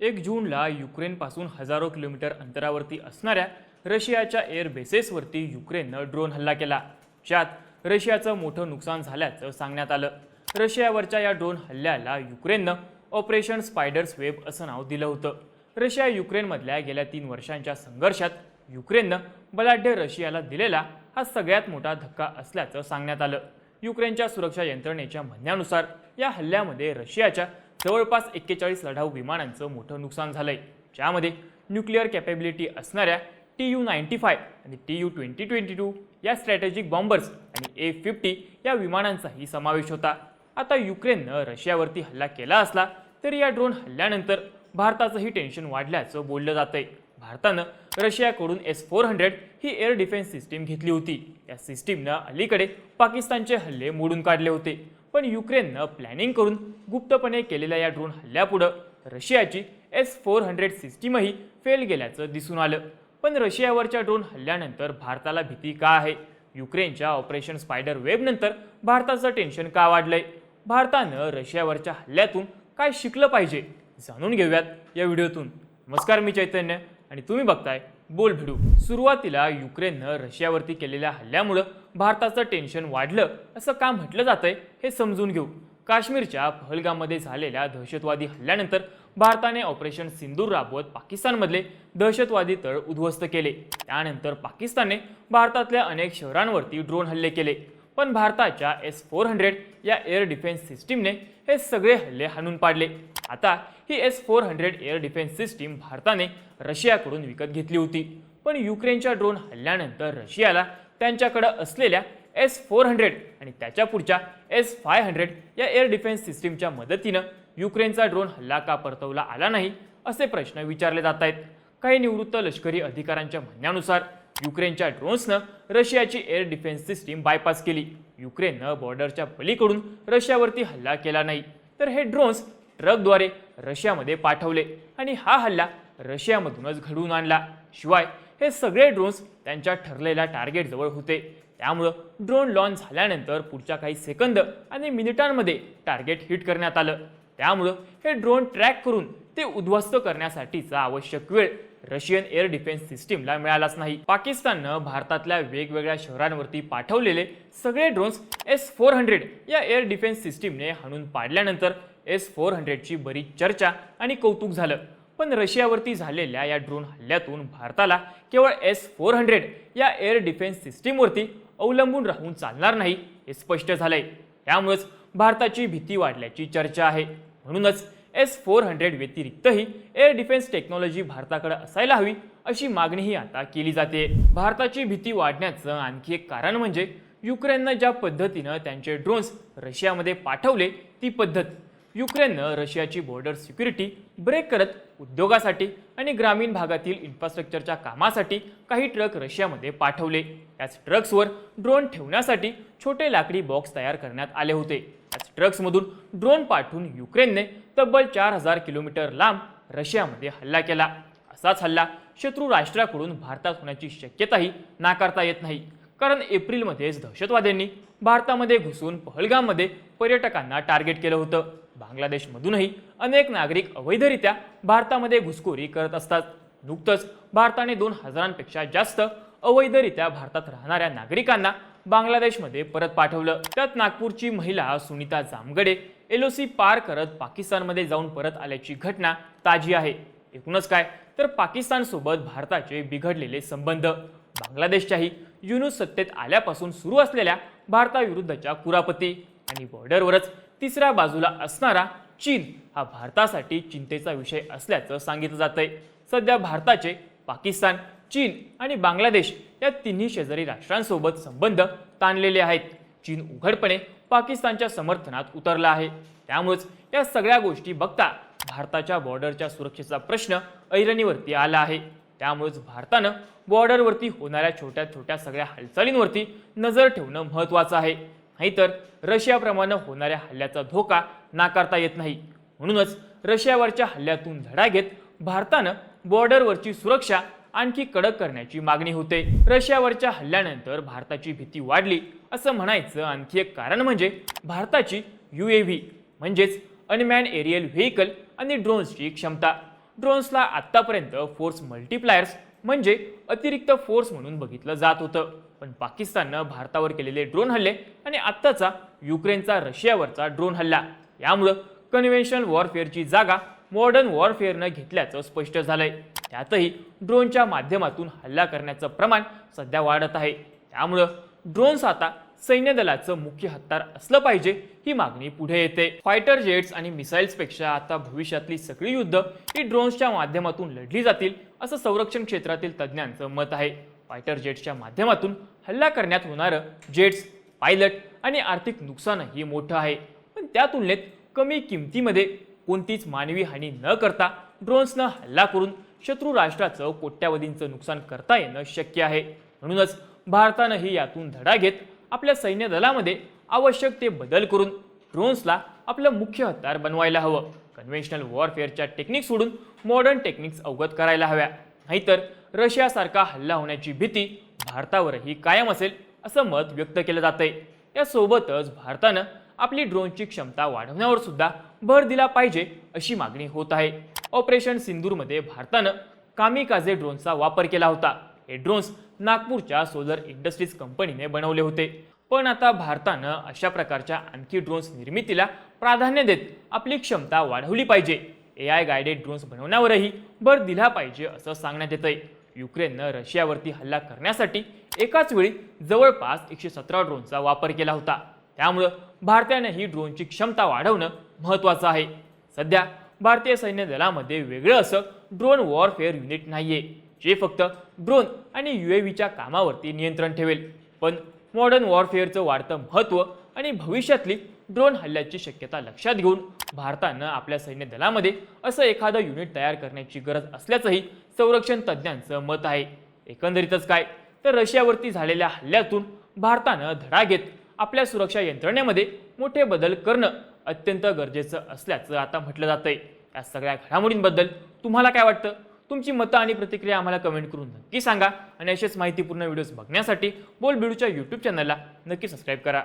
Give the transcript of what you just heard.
एक जूनला युक्रेनपासून हजारो किलोमीटर अंतरावरती असणाऱ्या रशियाच्या एअर बेसेसवरती युक्रेननं ड्रोन हल्ला केला. ज्यात रशियाचं मोठं नुकसान झाल्याचं सांगण्यात आलं. रशियावरच्या या ड्रोन हल्ल्याला युक्रेननं ऑपरेशन स्पायडर्स वेब असं नाव दिलं होतं. रशिया युक्रेनमधल्या गेल्या तीन वर्षांच्या संघर्षात युक्रेननं बलाढ्य रशियाला दिलेला हा सगळ्यात मोठा धक्का असल्याचं सांगण्यात आलं. युक्रेनच्या सुरक्षा यंत्रणेच्या म्हणण्यानुसार या हल्ल्यामध्ये रशियाच्या जवळपास एक्केचाळीस लढाऊ विमानांचं मोठं नुकसान झालंय. ज्यामध्ये न्यूक्लिअर कॅपेबिलिटी असणाऱ्या टी यू नाईन्टी फाय आणि T U twenty twenty two या स्ट्रॅटेजिक बॉम्बर्स आणि ए फिफ्टी या विमानांचाही समावेश होता. आता युक्रेननं रशियावरती हल्ला केला असला तरी या ड्रोन हल्ल्यानंतर भारताचंही टेन्शन वाढल्याचं बोललं जातंय. भारतानं रशियाकडून एस फोर हंड्रेड ही एअर डिफेन्स सिस्टीम घेतली होती. या सिस्टीमनं अलीकडे पाकिस्तानचे हल्ले मोडून काढले होते. पण युक्रेननं प्लॅनिंग करून गुप्तपणे केलेल्या या ड्रोन हल्ल्यापुढं रशियाची एस फोर हंड्रेड सिस्टीमही फेल गेल्याचं दिसून आलं. पण रशियावरच्या ड्रोन हल्ल्यानंतर भारताला भीती का आहे? युक्रेनच्या ऑपरेशन स्पायडर वेबनंतर भारताचं टेन्शन का वाढलंय? भारतानं रशियावरच्या हल्ल्यातून काय शिकलं पाहिजे? जाणून घेऊयात या व्हिडिओतून. नमस्कार मी चैतन्य आणि तुम्ही बघताय बोल भिडू सुरुवातीला युक्रेननं रशियावरती केलेल्या हल्ल्यामुळं भारताचं टेन्शन वाढलं. असं का म्हटलं जातंय हे समजून घेऊ. काश्मीरच्या पहलगाममध्ये झालेल्या दहशतवादी हल्ल्यानंतर भारताने ऑपरेशन सिंदूर राबवत पाकिस्तानमधले दहशतवादी तळ उद्ध्वस्त केले. त्यानंतर पाकिस्तानने भारतातल्या अनेक शहरांवरती ड्रोन हल्ले केले. पण भारताच्या एस फोर हंड्रेड या एअर डिफेन्स सिस्टीमने हे सगळे हल्ले हाणून पाडले. आता ही S four hundred air defence system भारताने रशियाकडून विकत घेतली होती. पण युक्रेनच्या ड्रोन हल्ल्यानंतर रशियाला त्यांच्याकडं असलेल्या एस फोर हंड्रेड आणि त्याच्या पुढच्या एस फाय हंड्रेड या एअर डिफेन्स सिस्टीमच्या मदतीनं युक्रेनचा ड्रोन हल्ला का परतवला आला नाही असे प्रश्न विचारले जात आहेत. काही निवृत्त लष्करी अधिकाऱ्यांच्या म्हणण्यानुसार युक्रेनच्या ड्रोन्सनं रशियाची एअर डिफेन्स सिस्टीम बायपास केली. युक्रेननं बॉर्डरच्या पलीकडून रशियावरती हल्ला केला नाही. तर हे ड्रोन्स ट्रकद्वारे रशियामध्ये पाठवले आणि हा हल्ला रशियामधूनच घडवून आणला. शिवाय हे सगळे ड्रोन्स त्यांच्या ठरलेल्या टार्गेटजवळ होते. त्यामुळं ड्रोन लॉन्च झाल्यानंतर पुढच्या काही सेकंद आणि मिनिटांमध्ये टार्गेट हिट करण्यात आलं. त्यामुळं हे ड्रोन ट्रॅक करून ते उद्ध्वस्त करण्यासाठीचा आवश्यक वेळ रशियन एअर डिफेन्स सिस्टीमला मिळालाच नाही. पाकिस्ताननं भारतातल्या वेगवेगळ्या शहरांवरती पाठवलेले सगळे ड्रोन्स एस फोर हंड्रेड या एअर डिफेन्स सिस्टीमने हाणून पाडल्यानंतर एस फोर हंड्रेडची बरीच चर्चा आणि कौतुक झालं. पण रशियावरती झालेल्या या ड्रोन हल्ल्यातून भारताला केवळ एस फोर हंड्रेड या एअर डिफेन्स सिस्टीमवरती अवलंबून राहून चालणार नाही हे स्पष्ट झालंय. त्यामुळेच भारताची भीती वाढल्याची चर्चा आहे. म्हणूनच एस फोर हंड्रेड व्यतिरिक्तही एअर डिफेन्स टेक्नॉलॉजी भारताकडे असायला हवी अशी मागणीही आता केली जाते. भारताची भीती वाढण्याचं आणखी एक कारण म्हणजे युक्रेननं ज्या पद्धतीनं त्यांचे ड्रोन्स रशियामध्ये पाठवले ती पद्धत युक्रेननं रशियाची बॉर्डर सिक्युरिटी ब्रेक करत उद्योगासाठी आणि ग्रामीण भागातील इन्फ्रास्ट्रक्चरच्या कामासाठी काही ट्रक रशियामध्ये पाठवले. त्याच ट्रक्सवर ड्रोन ठेवण्यासाठी छोटे लाकडी बॉक्स तयार करण्यात आले होते. त्याच ट्रक्समधून ड्रोन पाठवून युक्रेनने तब्बल चार हजार किलोमीटर लांब रशियामध्ये हल्ला केला. असाच हल्ला शत्रू राष्ट्राकडून भारतात होण्याची शक्यताही नाकारता येत नाही. कारण एप्रिलमध्येच दहशतवाद्यांनी भारतामध्ये घुसून पहलगाममध्ये पर्यटकांना टार्गेट केलं होतं. बांगलादेशमधूनही अनेक नागरिक अवैधरित्या भारतामध्ये घुसखोरी करत असतात. नुकतंच भारताने दोन हजारांपेक्षा जास्त अवैधरित्या भारतात राहणाऱ्या नागरिकांना बांगलादेशमध्ये परत पाठवलं. त्यात नागपूरची महिला सुनीता जामगडे एलओसी पार करत पाकिस्तानमध्ये जाऊन परत आल्याची घटना ताजी आहे. एकूणच काय? तर पाकिस्तानसोबत भारताचे बिघडलेले संबंध. बांगलादेशच्याही युनुस सत्तेत आल्यापासून सुरू असलेल्या भारताविरुद्धच्या कुरापती आणि बॉर्डरवरच तिसऱ्या बाजूला असणारा चीन हा भारतासाठी चिंतेचा विषय असल्याचं सांगितलं जातंय. सध्या भारताचे पाकिस्तान चीन आणि बांगलादेश या तिन्ही शेजारी राष्ट्रांसोबत संबंध ताणलेले आहेत. चीन उघडपणे पाकिस्तानच्या समर्थनात उतरला आहे. त्यामुळेच या सगळ्या गोष्टी बघता भारताच्या बॉर्डरच्या सुरक्षेचा प्रश्न ऐरणीवरती आला आहे. त्यामुळेच भारतानं बॉर्डरवरती होणाऱ्या छोट्या छोट्या सगळ्या हालचालींवरती नजर ठेवणं महत्त्वाचं आहे. नाहीतर रशियाप्रमाणे होणाऱ्या हल्ल्याचा धोका नाकारता येत नाही. म्हणूनच रशियावरच्या हल्ल्यातून धडा घेत भारतानं बॉर्डरवरची सुरक्षा आणखी कडक करण्याची मागणी होते. रशियावरच्या हल्ल्यानंतर भारताची भीती वाढली असं म्हणायचं आणखी एक कारण म्हणजे भारताची यू ए व्ही म्हणजेच अनमॅन एरियल व्हेकल आणि ड्रोन्सची क्षमता. ड्रोन्सला आत्तापर्यंत फोर्स मल्टिप्लायर्स म्हणजे अतिरिक्त फोर्स म्हणून बघितलं जात होतं. पण पाकिस्ताननं भारतावर केलेले ड्रोन हल्ले आणि आत्ताचा युक्रेनचा रशियावरचा ड्रोन हल्ला. यामुळं कन्व्हेन्शनल वॉरफेअरची जागा मॉडर्न वॉरफेअरनं घेतल्याचं स्पष्ट झालंय. त्यातही ड्रोनच्या माध्यमातून हल्ला करण्याचं प्रमाण सध्या वाढत आहे. त्यामुळं ड्रोन्स आता सैन्य दलाचं मुख्य हत्यार असलं पाहिजे ही मागणी पुढे येते. फायटर जेट्स आणि मिसाईल्सपेक्षा आता भविष्यातली सगळी युद्ध ही ड्रोन्सच्या माध्यमातून लढली जातील असं संरक्षण क्षेत्रातील तज्ज्ञांचं मत आहे. फायटर जेट्सच्या माध्यमातून हल्ला करण्यात होणारं जेट्स पायलट आणि आर्थिक नुकसानही मोठं आहे. पण त्या तुलनेत कमी किमतीमध्ये कोणतीच मानवी हानी न करता ड्रोन्सनं हल्ला करून शत्रू राष्ट्राचं कोट्यावधींचं नुकसान करता येणं शक्य आहे. म्हणूनच भारतानंही यातून धडा घेत आपल्या सैन्य दलामध्ये आवश्यक ते बदल करून ड्रोन्सला आपलं मुख्य हत्यार बनवायला हवं. कन्व्हेन्शनल वॉरफेअरच्या टेक्निक सोडून मॉडर्न टेक्निक्स अवगत करायला हव्या. नाहीतर रशियासारखा हल्ला होण्याची भीती भारतावरही कायम असेल असं मत व्यक्त केलं जातंय. यासोबतच भारतानं आपली ड्रोनची क्षमता वाढवण्यावर सुद्धा भर दिला पाहिजे अशी मागणी होत आहे. ऑपरेशन सिंदूरमध्ये भारतानं कामिकाझे ड्रोनचा वापर केला होता. हे ड्रोन्स नागपूरच्या सोलर इंडस्ट्रीज कंपनीने बनवले होते. पण आता भारतानं अशा प्रकारच्या आणखी ड्रोन्स निर्मितीला प्राधान्य देत आपली क्षमता वाढवली पाहिजे. ए आय गायडेड ड्रोन्स बनवण्यावरही भर दिला पाहिजे असं सांगण्यात येतंय. युक्रेननं रशियावरती हल्ला करण्यासाठी एकाच वेळी जवळपास एकशे सतरा ड्रोनचा वापर केला होता. त्यामुळं भारतानं ही ड्रोनची क्षमता वाढवणं महत्त्वाचं आहे. सध्या भारतीय सैन्य दलामध्ये वेगळं असं ड्रोन वॉरफेअर युनिट नाहीये. जे फक्त ड्रोन आणि युएव्हीच्या कामावरती नियंत्रण ठेवेल. पण मॉडर्न वॉरफेअरचं वाढतं महत्त्व आणि भविष्यातली ड्रोन हल्ल्याची शक्यता लक्षात घेऊन भारतानं आपल्या सैन्य दलामध्ये असं एखादं युनिट तयार करण्याची गरज असल्याचंही संरक्षण तज्ज्ञांचं मत आहे. एकंदरीतच काय? तर रशियावरती झालेल्या हल्ल्यातून भारतानं धडा घेत आपल्या सुरक्षा यंत्रणेमध्ये मोठे बदल करणं अत्यंत गरजेचं असल्याचं आता म्हटलं जातंय. या सगळ्या घडामोडींबद्दल तुम्हाला काय वाटतं? तुमची मतं आणि प्रतिक्रिया आम्हाला कमेंट करून नक्की सांगा. आणि असेच माहितीपूर्ण व्हिडिओज बघण्यासाठी बोल बिडूच्या यूट्यूब चॅनलला नक्की सबस्क्राईब करा.